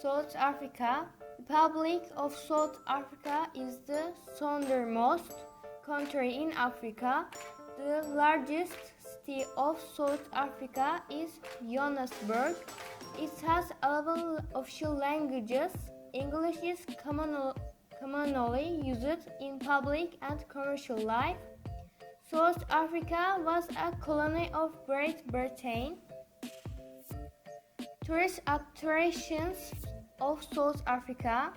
South Africa. The Republic of South Africa is the southernmost country in Africa. The largest city of South Africa is Johannesburg. It has 11 official languages. English is common, commonly used in public and commercial life. South Africa was a colony of Great Britain. Tourist attractions of South Africa,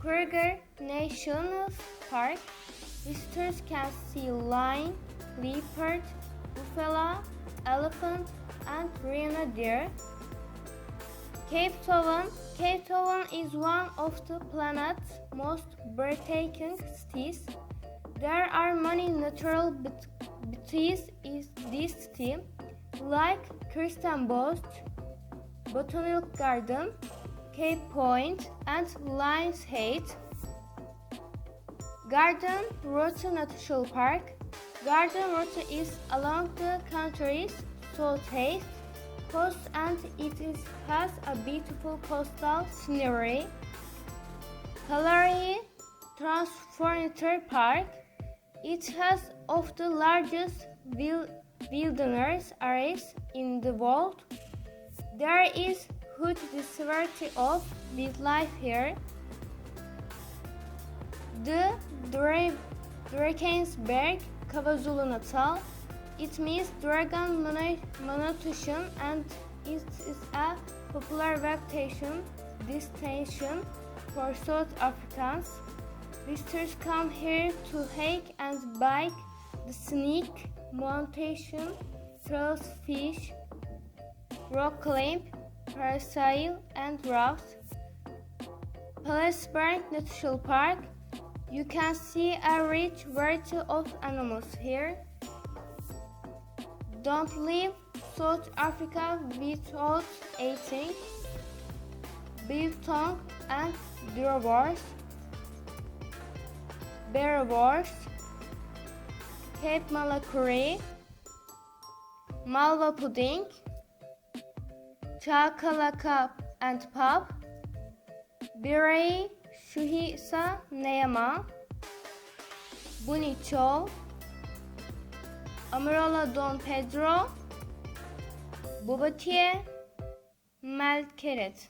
Kruger National Park. Visitors can see lion, leopard, buffalo, elephant, and rhino deer. Cape Town. Cape Town is one of the planet's most breathtaking cities. There are many natural beauties in this city, like Kirstenbosch, Botanical Garden, Cape Point, and Lions Head. Garden Route National Park. Garden Route is along the country's southeast coast and it is, has a beautiful coastal scenery. Kalahari Transfrontier Park. It has of the largest wil- wilderness areas in the world. There is huge diversity of wildlife here. The Dra- Drakensberg KwaZulu Natal. It means dragon mono- monotution and it is a popular vacation destination for South Africans. Visitors come here to hike and bike, the scenic mountain trails, fish, rock climb, parasail, and raft. Palisberg Natural Park. You can see a rich variety of animals here. Don't leave South Africa without eating biltong and drawers, bear Cape Malakuri, Malva pudding, Chakala Cup and Pub, Birey Shuhisa Neyama, Bunicho, Amarola Don Pedro, Boubatier, Melkeret.